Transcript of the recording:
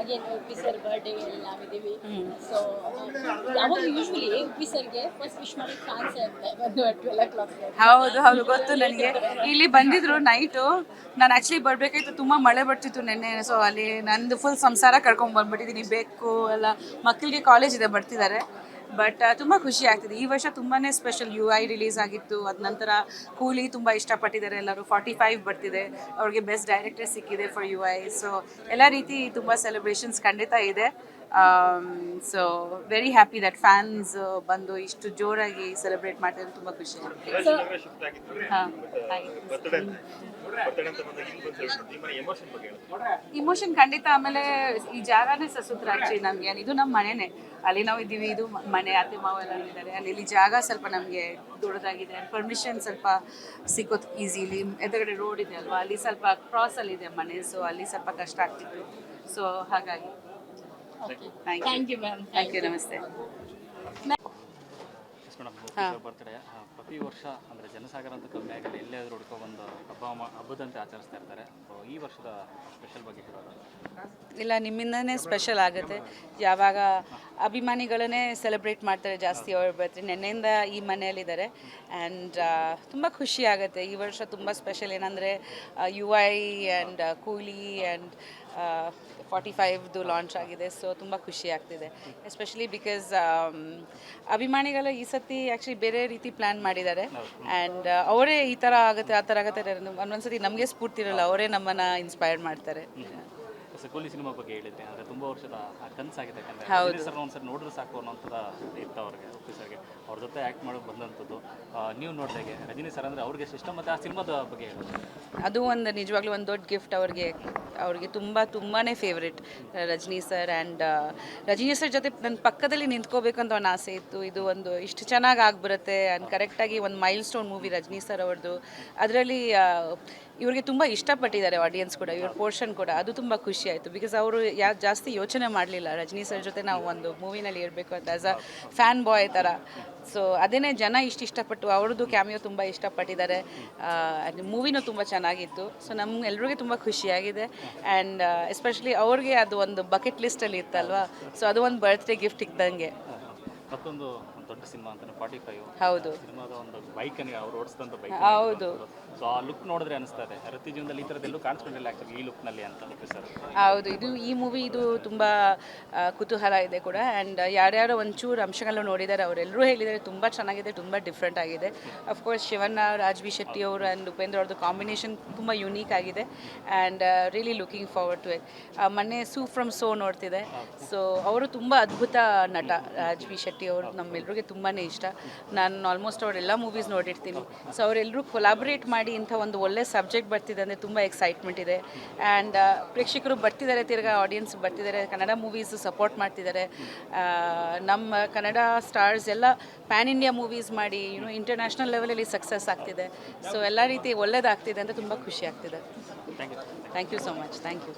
Again Uppi sir birthday ಅಲ್ಲಿ ನಾವಿದ್ದೀವಿ so ಯಾವಾಗ ಯೂಶ್ವಲಿ ಉಪ್ಪಿ ಸರ್ಗೆ ಫಸ್ಟ್ ವಿಶ್ ಮಾಡಿ ಫ್ಯಾನ್ಸ್ ಇರುತ್ತೆ ಒಂದು ಟ್ವೆಲ್ ಓ ಕ್ಲಾಕ್ಗೆ ಹೌದು ಹೌದು ಗೊತ್ತು ನನಗೆ. ಇಲ್ಲಿ ಬಂದಿದ್ರು ನೈಟು ನಾನು ಆಕ್ಚುಲಿ ಬರಬೇಕಾಯ್ತು ತುಂಬ ಮಳೆ ಬರ್ತಿತ್ತು ನೆನ್ನೆ. ಸೊ ಅಲ್ಲಿ ನಂದು ಫುಲ್ ಸಂಸಾರ ಕರ್ಕೊಂಡು ಬಂದ್ಬಿಟ್ಟಿದ್ದೀನಿ. ಬೇಕು ಎಲ್ಲ ಮಕ್ಕಳಿಗೆ ಕಾಲೇಜ್ ಇದೆ ಬರ್ತಿದ್ದಾರೆ. ಬಟ್ ತುಂಬ ಖುಷಿ ಆಗ್ತಿದೆ. ಈ ವರ್ಷ ತುಂಬಾ ಸ್ಪೆಷಲ್ ಯು ಐ ರಿಲೀಸ್ ಆಗಿತ್ತು. ಅದ ನಂತರ ಕೂಲಿ ತುಂಬ ಇಷ್ಟಪಟ್ಟಿದ್ದಾರೆ ಎಲ್ಲರೂ. ಫಾರ್ಟಿ ಫೈವ್ ಬರ್ತಿದೆ. ಅವ್ರಿಗೆ ಬೆಸ್ಟ್ ಡೈರೆಕ್ಟರ್ ಸಿಕ್ಕಿದೆ ಫಾರ್ ಯು ಐ ಸೊ ಎಲ್ಲ ರೀತಿ ತುಂಬ ಸೆಲೆಬ್ರೇಷನ್ಸ್ ಖಂಡಿತ ಇದೆ. So very happy that fans ಬಂದು ಇಷ್ಟು ಜೋರಾಗಿ ಸೆಲೆಬ್ರೇಟ್ ಮಾಡ್ತಾರೆ ತುಂಬ ಖುಷಿ. ಇಲ್ಲಿ ಇಮೋಷನ್ ಖಂಡಿತ ಆಮೇಲೆ ಈ ಜಾಗನೇ ಸಸುತ್ರ ಆಕ್ಚುಲಿ ನಮಗೆ ಇದು ನಮ್ಮ ಮನೆನೇ. ಅಲ್ಲಿ ನಾವು ಇದ್ದೀವಿ ಇದು ಮನೆ ಅತ್ತೆ ಮಾವ ಎಲ್ಲ ಇದ್ದಾರೆ. ಅಲ್ಲಿ ಇಲ್ಲಿ ಜಾಗ ಸ್ವಲ್ಪ ನಮಗೆ ದೊಡ್ಡದಾಗಿದೆ. ಪರ್ಮಿಷನ್ ಸ್ವಲ್ಪ ಸಿಗೋದು ಈಸಿಲಿ ಎದುರುಗಡೆ ರೋಡ್ ಇದೆ ಅಲ್ವಾ? ಅಲ್ಲಿ ಸ್ವಲ್ಪ ಕ್ರಾಸಲ್ಲಿ ಇದೆ ಮನೆ ಸೊ ಅಲ್ಲಿ ಸ್ವಲ್ಪ ಕಷ್ಟ ಆಗ್ತಿತ್ತು. ಸೊ ಹಾಗಾಗಿ. Thank you ma'am thank you ನಮಸ್ತೆ ಬರ್ತ್ಡೇ ಪ್ರತಿ ವರ್ಷ ಅಂದರೆ ಜನಸಾಗರ ಅಂತ ಕಮ್ಮಿ ಆಗಲಿ ಎಲ್ಲೇ ಆದರೂ ಹುಡ್ಕೊಬಂದು ಹಬ್ಬ ಹಬ್ಬದಂತೆ ಆಚರಿಸ್ತಾ ಇರ್ತಾರೆ. ಸೊ ಈ ವರ್ಷದ ಸ್ಪೆಷಲ್ ಬಗ್ಗೆ ಹೇಳೋದು ಇಲ್ಲ ನಿಮ್ಮಿಂದನೇ ಸ್ಪೆಷಲ್ ಆಗುತ್ತೆ. ಯಾವಾಗ ಅಭಿಮಾನಿಗಳನ್ನೇ ಸೆಲೆಬ್ರೇಟ್ ಮಾಡ್ತಾರೆ ಜಾಸ್ತಿ ಅವ್ರ ಬರ್ತಾರೆ ನೆನ್ನೆಯಿಂದ ಈ ಮನೆಯಲ್ಲಿದ್ದಾರೆ. ಆ್ಯಂಡ್ ತುಂಬ ಖುಷಿ ಆಗುತ್ತೆ. ಈ ವರ್ಷ ತುಂಬ ಸ್ಪೆಷಲ್ ಏನಂದರೆ U I and Coolie and forty ಫೈವ್ದು launch ಆಗಿದೆ ಸೊ ತುಂಬ ಖುಷಿ ಆಗ್ತಿದೆ. ಎಸ್ಪೆಷಲಿ ಬಿಕಾಸ್ ಅಭಿಮಾನಿಗಳ ಈ ಸತಿ ಆ್ಯಕ್ಚುಲಿ ಬೇರೆ ರೀತಿ ಪ್ಲ್ಯಾನ್ ಮಾಡಿದ್ದಾರೆ. ಆ್ಯಂಡ್ ಅವರೇ ಈ ಥರ ಆಗುತ್ತೆ, ಆ ಥರ ಆಗುತ್ತೆ ಒಂದೊಂದ್ಸತಿ ನಮಗೆ ಸ್ಫೂರ್ತಿ ಇರಲ್ಲ, ಅವರೇ ನಮ್ಮನ್ನು ಇನ್ಸ್ಪೈರ್ ಮಾಡ್ತಾರೆ. ಕೂಲಿ ಸಿನಿಮಾ ಬಗ್ಗೆ ಹೇಳಿದ್ದೆ. ಅಂದರೆ ತುಂಬ ವರ್ಷದ ಕನಸಾಗಿದೆ ಯಾಕಂದರೆ. ಸರ್ ಒಂದ್ಸರಿ ನೋಡಿದ್ರೆ ಸಾಕು ಅನ್ನೋಂಥದ್ದು ಇತ್ತು ಅವ್ರಿಗೆ ಸರ್ಗೆ ಅವ್ರ ಜೊತೆ ಆ್ಯಕ್ಟ್ ಮಾಡೋಕೆ ಬಂದಂಥದ್ದು. ನೀವು ನೋಡಿದಾಗೆ ರಜನಿ ಸರ್ ಅಂದರೆ ಅವ್ರಿಗೆ ಸಿಸ್ಟಮ್ ಮತ್ತು ಆ ಸಿನಿಮಾದ ಬಗ್ಗೆ ಹೇಳೋದು ಅದು ಒಂದು ನಿಜವಾಗ್ಲೂ ಒಂದು ದೊಡ್ಡ ಗಿಫ್ಟ್ ಅವ್ರಿಗೆ. ಅವ್ರಿಗೆ ತುಂಬ ತುಂಬಾ favourite Rajini sir and Rajini sir ಜೊತೆ ನನ್ನ ಪಕ್ಕದಲ್ಲಿ ನಿಂತ್ಕೋಬೇಕಂತ ಅಂತ ಒಂದು ಆಸೆ ಇತ್ತು. ಇದು ಒಂದು ಇಷ್ಟು ಚೆನ್ನಾಗಿ ಆಗಿಬಿಡುತ್ತೆ. ಆ್ಯಂಡ್ ಕರೆಕ್ಟಾಗಿ ಒಂದು milestone movie Rajini sir ಅವ್ರದ್ದು ಅದರಲ್ಲಿ ಇವ್ರಿಗೆ ತುಂಬ ಇಷ್ಟಪಟ್ಟಿದ್ದಾರೆ ಆಡಿಯನ್ಸ್ ಕೂಡ, ಇವ್ರ ಪೋರ್ಷನ್ ಕೂಡ. ಅದು ತುಂಬ ಖುಷಿ ಆಯಿತು. ಬಿಕಾಸ್ ಅವರು ಯಾ, ಜಾಸ್ತಿ ಯೋಚನೆ ಮಾಡಲಿಲ್ಲ. ರಜನಿ ಸರ್ ಜೊತೆ ನಾವು ಒಂದು ಮೂವಿನಲ್ಲಿ ಇರಬೇಕು ಅಂತ ಆ್ಯಸ್ ಅ ಫ್ಯಾನ್ ಬಾಯ್ ಥರ ಸೊ ಅದೇನೇ ಜನ ಇಷ್ಟು ಇಷ್ಟಪಟ್ಟು, ಅವ್ರದ್ದು ಕ್ಯಾಮಿಯೋ ತುಂಬ ಇಷ್ಟಪಟ್ಟಿದ್ದಾರೆ. ಮೂವಿನೂ ತುಂಬ ಚೆನ್ನಾಗಿತ್ತು. ಸೊ ನಮ್ಗೆ ಎಲ್ರಿಗೂ ತುಂಬ ಖುಷಿಯಾಗಿದೆ. ಆ್ಯಂಡ್ ಎಸ್ಪೆಷಲಿ ಅವ್ರಿಗೆ ಅದು ಒಂದು ಬಕೆಟ್ ಲಿಸ್ಟಲ್ಲಿ ಇತ್ತಲ್ವಾ? ಸೊ ಅದು ಒಂದು ಬರ್ತ್ಡೇ ಗಿಫ್ಟ್ ಇದ್ದಂಗೆ. ಮತ್ತೊಂದು ದೊಡ್ಡ ಸಿನಿಮಾ ಅಂತಾನೆ ಫಾರ್ಟಿ ಫೈವ್ ಹೌದು. ಸಿನಿಮಾದ ಒಂದು ಬೈಕನಿಗೆ ಅವ್ರು ಓಡಿಸಿದಂತ ಬೈಕ್ ಹೌದು. ಸೊ ಆ ಲುಕ್ ನೋಡಿದ್ರೆ ಅನಿಸ್ತಾ ಇದೆ ವೃತ್ತಿ ಜೀವನದಲ್ಲಿ ಈ ಥರದ್ದೆಲ್ಲೂ ಕಾಣಿಸ್ಕೊಂಡಿಲ್ಲ ಆ್ಯಕ್ಚುಲಿ ಈ ಲುಕ್ನಲ್ಲಿ ಅಂತ ಸರ್. ಹೌದು. ಇದು ಈ ಮೂವಿ ಇದು ತುಂಬ ಕುತೂಹಲ ಇದೆ ಕೂಡ. ಆ್ಯಂಡ್ ಯಾರ್ಯಾರು ಒಂಚೂರು ಅಂಶಗಳನ್ನ ನೋಡಿದ್ದಾರೆ ಅವರೆಲ್ಲರೂ ಹೇಳಿದ್ದಾರೆ ತುಂಬ ಚೆನ್ನಾಗಿದೆ ತುಂಬ ಡಿಫ್ರೆಂಟ್ ಆಗಿದೆ. ಅಫ್ಕೋರ್ಸ್ ಶಿವಣ್ಣ ರಾಜ್ ಬಿ ಶೆಟ್ಟಿ ಅವರು ಆ್ಯಂಡ್ ಉಪೇಂದ್ರ ಅವ್ರದ್ದು ಕಾಂಬಿನೇಷನ್ ತುಂಬ ಯುನೀಕ್ ಆಗಿದೆ. And really looking forward to it ಮೊನ್ನೆ ಸೂ ಫ್ರಮ್ ಸೋ ನೋಡ್ತಿದೆ. ಸೊ ಅವರು ತುಂಬ ಅದ್ಭುತ ನಟ ರಾಜ್ ಬಿ ಶೆಟ್ಟಿ ಅವರು. ನಮ್ಮೆಲ್ರಿಗೂ ತುಂಬಾ ಇಷ್ಟ. ನಾನು ಆಲ್ಮೋಸ್ಟ್ ಅವರೆಲ್ಲ ಮೂವೀಸ್ ನೋಡಿರ್ತೀನಿ. ಸೊ ಅವರೆಲ್ಲರೂ ಕೊಲಾಬ್ರೇಟ್ ಮಾಡಿ ಇಂಥ ಒಂದು ಒಳ್ಳೆ ಸಬ್ಜೆಕ್ಟ್ ಬರ್ತಿದೆ ಅಂದರೆ ತುಂಬ ಎಕ್ಸೈಟ್ಮೆಂಟ್ ಇದೆ. ಆ್ಯಂಡ್ ಪ್ರೇಕ್ಷಕರು ಬರ್ತಿದ್ದಾರೆ ತಿರ್ಗಾ ಆಡಿಯನ್ಸ್ ಬರ್ತಿದ್ದಾರೆ. ಕನ್ನಡ ಮೂವೀಸ್ ಸಪೋರ್ಟ್ ಮಾಡ್ತಿದ್ದಾರೆ. ನಮ್ಮ ಕನ್ನಡ ಸ್ಟಾರ್ಸ್ ಎಲ್ಲ ಪ್ಯಾನ್ ಇಂಡಿಯಾ ಮೂವೀಸ್ ಮಾಡಿ ಯುನೋ ಇಂಟರ್ನ್ಯಾಷನಲ್ ಲೆವೆಲಲ್ಲಿ ಸಕ್ಸಸ್ ಆಗ್ತಿದೆ. ಸೊ ಎಲ್ಲ ರೀತಿ ಒಳ್ಳೇದಾಗ್ತಿದೆ ಅಂತ ತುಂಬ ಖುಷಿ ಆಗ್ತಿದೆ. Thank you so much thank you